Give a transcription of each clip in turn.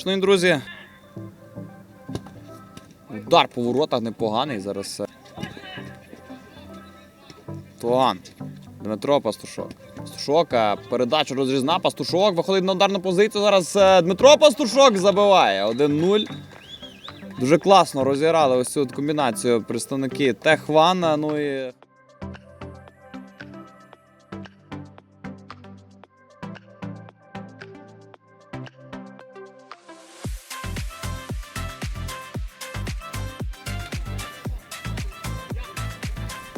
Шановні друзі. Удар по воротах непоганий зараз. Туан. Дмитро Пастушок. Пастушок, передача розрізна. Пастушок виходить на ударну позицію. Зараз е, Дмитро Пастушок забиває. 1-0. Дуже класно розіграли ось цю комбінацію представники Техвана. Ну і.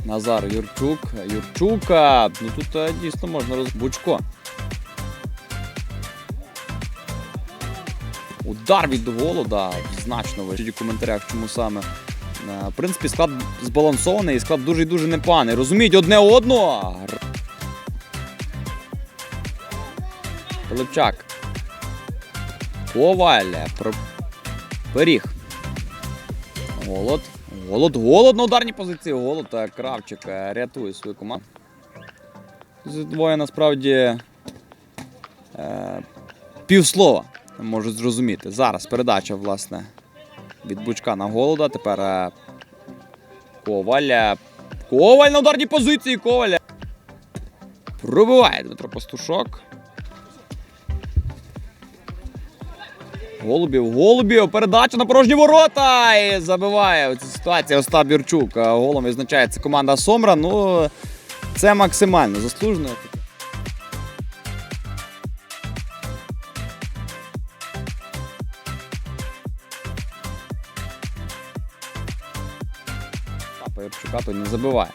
Назар Юрчук. Юрчука. Ну тут е, дійсно можна роз... Бучко. Удар від голода значно вищий у коментарях, чому саме. Е, В принципі, склад збалансований і склад дуже і дуже непоганий. Розуміють одне одного. Пилипчак. Коваль. Пиріг. Голод. Голод, голод на ударній позиції. Голод та Кравчик е, рятує свою команду. Двоє насправді е, півслова можуть зрозуміти. Зараз передача, власне, від Бучка на голода. Тепер е, Коваля. Коваль на ударній позиції. Коваля. Пробиває Дмитро Пастушок. Голубів, Голубів, передача на порожні ворота і забиває у цій ситуації Остап Юрчук. А Голом відзначається команда Сомра. Ну, це максимально заслужено. Юрчука то не забиває.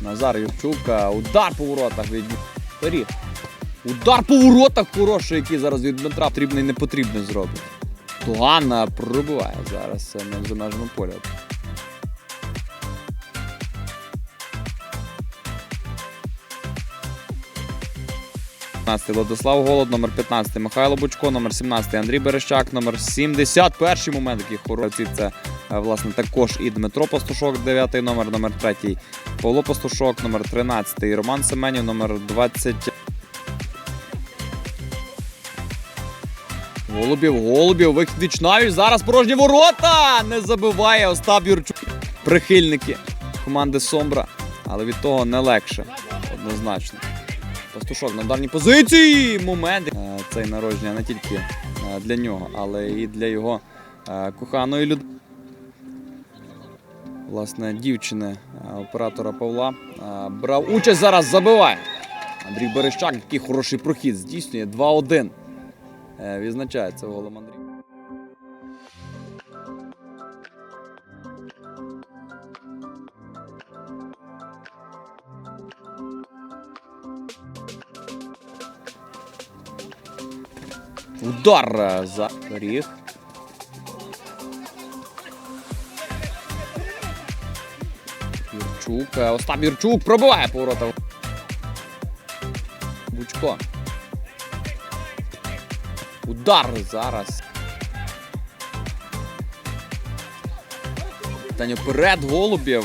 Назар Юрчук, удар по воротах від Пиріг. Удар по воротах хороший, який зараз від Дмитра потрібний не потрібний зробить. Туган пробиває зараз е, на замежному полі. Владислав Голод, номер 15 Михайло Бучко, номер 17 Андрій Берещак, номер 71 момент, який хороший. Це е, власне також і Дмитро Пастушок, 9 номер, номер 3 Павло Пастушок, номер 13 Роман Семенів, номер 20. Голубів, голубів, вихід вічнаві. Зараз порожні ворота! Не забиває Остап Юрчук. Прихильники команди Сомбра. Але від того не легше. Однозначно. Пастушок на давній позиції. Момент. Е, Цей народження не тільки е, для нього, але і для його е, коханої людини. Власне, дівчини оператора Павла брав участь зараз, забиває. Андрій Берещак, який хороший прохід здійснює 2-1. Е, Відзначається голом Андрій. Удар за ріг. Юрчук. е, Остап Юрчук пробиває поворота. Бучко. Удар зараз. Питання вперед голубів.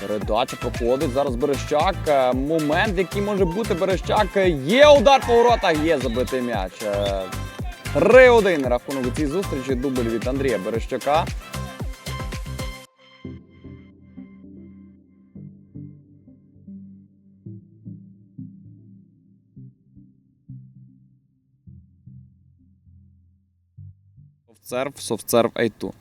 Передача проходить. Зараз Берещак. Е, Момент, який може бути Берещак. Е, Є удар по воротах, є забитий м'яч. Е, 3-1 рахунок у цій зустрічі. Дубль від Андрія Берещака. Софтсерв, софтсерв A2.